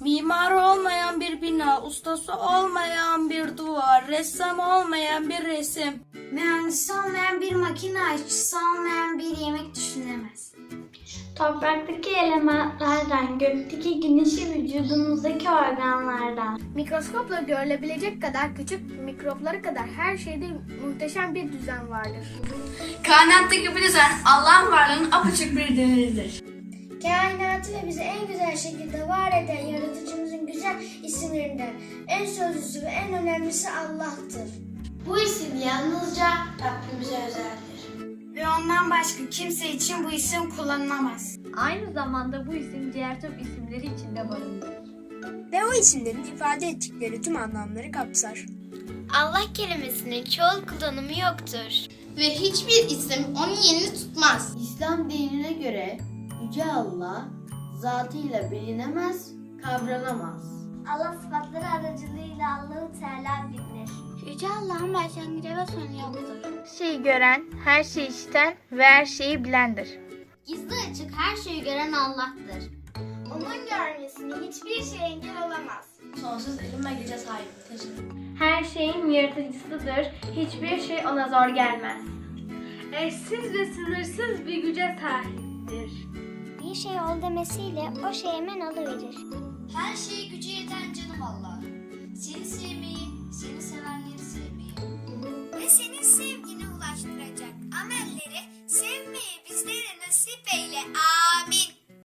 Mimarı olmayan bir bina, ustası olmayan bir duvar, ressam olmayan bir resim. Mühendisi olmayan bir makine, aşçısı olmayan bir yemek düşünemez. Topraktaki elementlerden, gökteki güneşi vücudumuzdaki organlardan. Mikroskopla görülebilecek kadar küçük mikroplara kadar her şeyde muhteşem bir düzen vardır. Kainattaki bu düzen Allah'ın varlığının apaçık bir delilidir. Kainatı ve bizi en güzel şekilde var eden isimlerinden en sözlüsü ve en önemlisi Allah'tır. Bu isim yalnızca Rabbimize özeldir. Ve ondan başka kimse için bu isim kullanılamaz. Aynı zamanda bu isim diğer tüm isimleri içinde barındırır. Ve o isimlerin ifade ettikleri tüm anlamları kapsar. Allah kelimesinin çoğul kullanımı yoktur. Ve hiçbir isim onun yerini tutmaz. İslam dinine göre Yüce Allah zatıyla bilinemez, kavranamaz. Allah sıfatları aracılığıyla Allahu Teala bilinir. Yüce Allah'ın başlangıcı ve sonu yoktur. Her şeyi gören, her şeyi işiten ve her şeyi bilendir. Gizli açık her şeyi gören Allah'tır. Onun görmesine hiçbir şey engel olamaz. Sonsuz ilim ve güce sahiptir. Her şeyin yaratıcısıdır. Hiçbir şey ona zor gelmez. Eşsiz ve sınırsız bir güce sahiptir. Bir şey ol demesiyle o şey hemen alıverir. Allah. Seni sevmeyi,